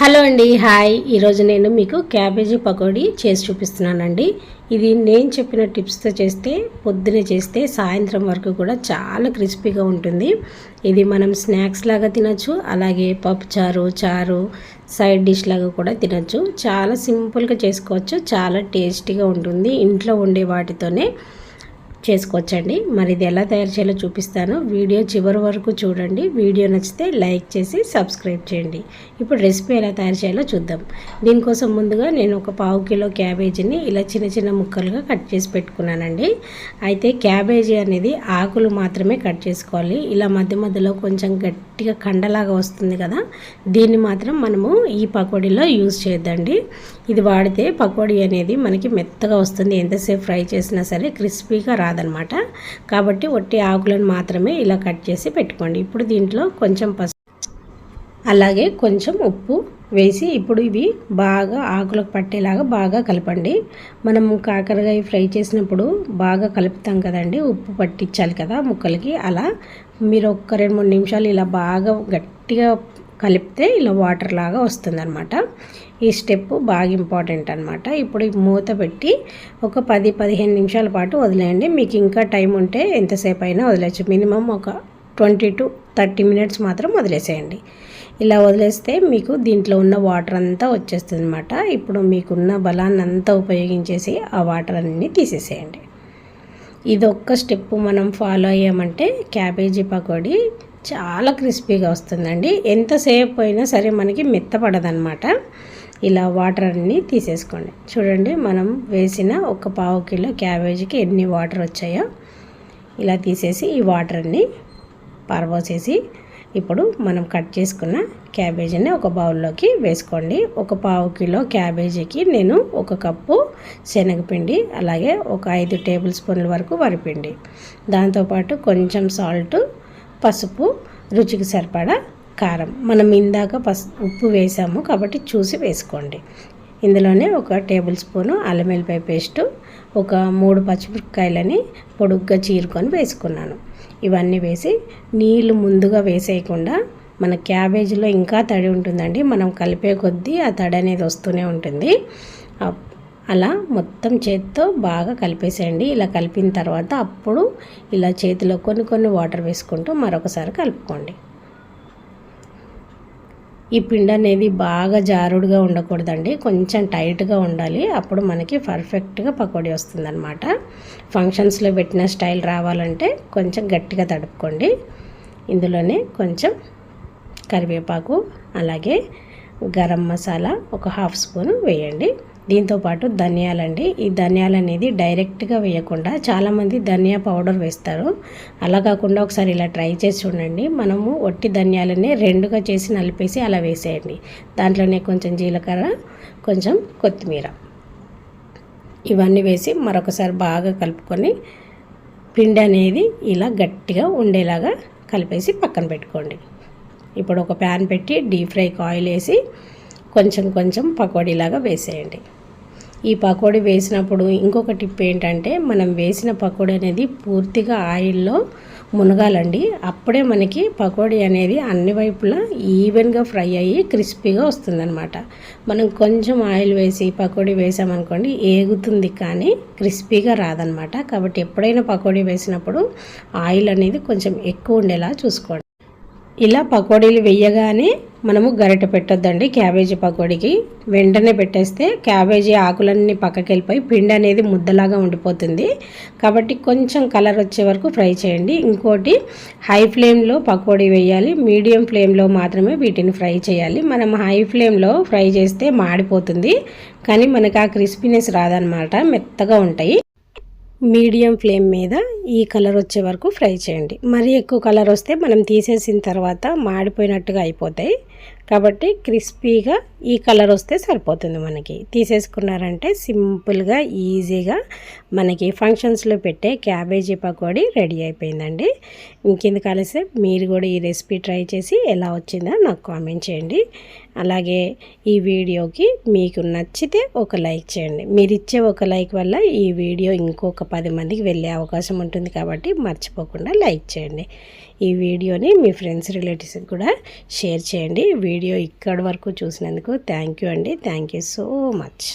Hello అండి hi. ఈరోజు నేను మీకు క్యాబేజీ పకోడీ చేసి చూపిస్తున్నానండి. ఇది నేను చెప్పిన టిప్స్తో చేస్తే పొద్దునే చేస్తే సాయంత్రం వరకు కూడా చాలా క్రిస్పీగా ఉంటుంది. ఇది మనం స్నాక్స్ లాగా తినచ్చు అలాగే పప్పు చారు చారు సైడ్ డిష్ లాగా కూడా తినచ్చు. చాలా సింపుల్గా చేసుకోవచ్చు చాలా టేస్టీగా ఉంటుంది. ఇంట్లో ఉండే వాటితోనే చేసుకోవచ్చండి. మరి ఇది ఎలా తయారు చేయాలో చూపిస్తాను. వీడియో చివరి వరకు చూడండి. వీడియో నచ్చితే లైక్ చేసి సబ్స్క్రైబ్ చేయండి. ఇప్పుడు రెసిపీ ఎలా తయారు చేయాలో చూద్దాం. దీనికోసం ముందుగా నేను ఒక పావు కిలో క్యాబేజీని ఇలా చిన్న చిన్న ముక్కలుగా కట్ చేసి పెట్టుకున్నానండి. అయితే క్యాబేజీ అనేది ఆకులు మాత్రమే కట్ చేసుకోవాలి. ఇలా మధ్య మధ్యలో కొంచెం గట్టిగా కండలాగా వస్తుంది కదా దీన్ని మాత్రం మనము ఈ పకోడీలో యూజ్ చేయొద్దండి. ఇది వాడితే పకోడీ అనేది మనకి మెత్తగా వస్తుంది. ఎంతసేపు ఫ్రై చేసినా సరే క్రిస్పీగా రాదనమాట. కాబట్టి ఒట్టి ఆకులను మాత్రమే ఇలా కట్ చేసి పెట్టుకోండి. ఇప్పుడు దీంట్లో కొంచెం పసు అలాగే కొంచెం ఉప్పు వేసి ఇప్పుడు ఇవి బాగా ఆకులకు పట్టేలాగా బాగా కలపండి. మనం కాకరకాయ ఫ్రై చేసినప్పుడు బాగా కలుపుతాం కదండి ఉప్పు పట్టించాలి కదా ముక్కలకి. అలా మీరు ఒక్క రెండు మూడు నిమిషాలు ఇలా బాగా గట్టిగా కలిపితే ఇలా వాటర్ లాగా వస్తుందన్నమాట. ఈ స్టెప్ బాగా ఇంపార్టెంట్ అనమాట ఇప్పుడు మూత పెట్టి ఒక పది పదిహేను నిమిషాల పాటు వదిలేయండి. మీకు ఇంకా టైం ఉంటే ఎంతసేపు అయినా వదిలేచ్చు మినిమం ఒక ట్వంటీ టు థర్టీ మినిట్స్ మాత్రం వదిలేసేయండి. ఇలా వదిలేస్తే మీకు దీంట్లో ఉన్న వాటర్ అంతా వచ్చేస్తుంది అనమాట ఇప్పుడు మీకున్న బలాన్ని అంతా ఉపయోగించేసి ఆ వాటర్ అన్నీ తీసేసేయండి. ఇది ఒక్క స్టెప్ మనం ఫాలో అయ్యామంటే క్యాబేజీ పకోడీ చాలా క్రిస్పీగా వస్తుందండి. ఎంతసేపు అయినా సరే మనకి మెత్తపడదనమాట ఇలా వాటర్ అన్నీ తీసేసుకోండి. చూడండి మనం వేసిన ఒక పావు కిలో క్యాబేజీకి ఎన్ని వాటర్ వచ్చాయో ఇలా తీసేసి ఈ వాటర్ అన్నీ పారబోసేసి ఇప్పుడు మనం కట్ చేసుకున్న క్యాబేజీని ఒక బౌల్లోకి వేసుకోండి. ఒక పావు కిలో క్యాబేజీకి నేను ఒక కప్పు శనగపిండి అలాగే ఒక ఐదు టేబుల్ స్పూన్ల వరకు వరిపిండి. దాంతోపాటు కొంచెం సాల్ట్ పసుపు రుచికి సరిపడా కారం. మనం ఇందాక పసు ఉప్పు వేసాము కాబట్టి చూసి వేసుకోండి. ఇందులోనే ఒక టేబుల్ స్పూను అల్లం వెల్లిపాయ పేస్టు ఒక మూడు పచ్చిమిరపకాయలని పొడుగ్గా చీరుకొని వేసుకున్నాను. ఇవన్నీ వేసి నీళ్ళు ముందుగా వేసేయకుండా మన క్యాబేజీలో ఇంకా తడి ఉంటుందండి. మనం కలిపే కొద్దీ ఆ తడి అనేది వస్తూనే ఉంటుంది. అలా మొత్తం చేతితో బాగా కలిపేసేయండి. ఇలా కలిపిన తర్వాత అప్పుడు ఇలా చేతిలో కొన్ని కొన్ని వాటర్ వేసుకుంటూ మరొకసారి కలుపుకోండి. ఈ పిండి అనేది బాగా జారుడుగా ఉండకూడదండి. కొంచెం టైట్గా ఉండాలి. అప్పుడు మనకి పర్ఫెక్ట్గా పకోడీ వస్తుందన్నమాట. ఫంక్షన్స్లో పెట్టిన స్టైల్ రావాలంటే కొంచెం గట్టిగా తడుపుకోండి. ఇందులోనే కొంచెం కరివేపాకు అలాగే గరం మసాలా ఒక హాఫ్ స్పూన్ వేయండి. దీంతోపాటు ధనియాలండి. ఈ ధనియాలు అనేది డైరెక్ట్గా వేయకుండా చాలామంది ధనియా పౌడర్ వేస్తారు. అలా కాకుండా ఒకసారి ఇలా ట్రై చేసి చూడండి. మనము ఒట్టి ధనియాలని రెండుగా చేసి నలిపేసి అలా వేసేయండి. దాంట్లోనే కొంచెం జీలకర్ర కొంచెం కొత్తిమీర. ఇవన్నీ వేసి మరొకసారి బాగా కలుపుకొని పిండి అనేది ఇలా గట్టిగా ఉండేలాగా కలిపేసి పక్కన పెట్టుకోండి. ఇప్పుడు ఒక ప్యాన్ పెట్టి డీప్ ఫ్రైకి ఆయిల్ వేసి కొంచెం కొంచెం పకోడీలాగా వేసేయండి. ఈ పకోడీ వేసినప్పుడు ఇంకొక టిప్ ఏంటంటే మనం వేసిన పకోడీ అనేది పూర్తిగా ఆయిల్లో మునగాలండి. అప్పుడే మనకి పకోడీ అనేది అన్ని వైపులా ఈవెన్గా ఫ్రై అయ్యి క్రిస్పీగా వస్తుందనమాట మనం కొంచెం ఆయిల్ వేసి పకోడీ వేసామనుకోండి ఏగుతుంది కానీ క్రిస్పీగా రాదనమాట కాబట్టి ఎప్పుడైనా పకోడీ వేసినప్పుడు ఆయిల్ అనేది కొంచెం ఎక్కువ ఉండేలా చూసుకోండి. ఇలా పకోడీలు వేయగానే మనము గరిట పెట్టొద్దండి క్యాబేజీ పకోడీకి. వెంటనే పెట్టేస్తే క్యాబేజీ ఆకులన్నీ పక్కకెళ్ళిపోయి పిండి అనేది ముద్దలాగా ఉండిపోతుంది. కాబట్టి కొంచెం కలర్ వచ్చే వరకు ఫ్రై చేయండి. ఇంకోటి హై ఫ్లేమ్లో పకోడీ వేయాలి. మీడియం ఫ్లేమ్లో మాత్రమే వీటిని ఫ్రై చేయాలి. మనం హై ఫ్లేమ్లో ఫ్రై చేస్తే మాడిపోతుంది. కానీ మనకు ఆ క్రిస్పీనెస్ రాదనమాట. మెత్తగా ఉంటాయి. మీడియం ఫ్లేమ్ మీద ఈ కలర్ వచ్చే వరకు ఫ్రై చేయండి. మరీ ఎక్కువ కలర్ వస్తే మనం తీసేసిన తర్వాత మాడిపోయినట్టుగా అయిపోతాయి. కాబట్టి క్రిస్పీగా ఈ కలర్ వస్తే సరిపోతుంది మనకి. తీసేసుకున్నారంటే సింపుల్గా ఈజీగా మనకి ఫంక్షన్స్లో పెట్టే క్యాబేజీ పకోడీ రెడీ అయిపోయిందండి. ఇంకెందుకు కలిసి మీరు కూడా ఈ రెసిపీ ట్రై చేసి ఎలా వచ్చిందో నాకు కామెంట్ చేయండి. అలాగే ఈ వీడియోకి మీకు నచ్చితే ఒక లైక్ చేయండి. మీరు ఇచ్చే ఒక లైక్ వల్ల ఈ వీడియో ఇంకొక పది మందికి వెళ్ళే అవకాశం ఉంటుంది కాబట్టి మర్చిపోకుండా లైక్ చేయండి. ఈ వీడియోని మీ ఫ్రెండ్స్ రిలేటివ్స్కి కూడా షేర్ చేయండి. వీడియో ఇక్కడి వరకు చూసినందుకు థ్యాంక్ యూ అండి. Thank you so much.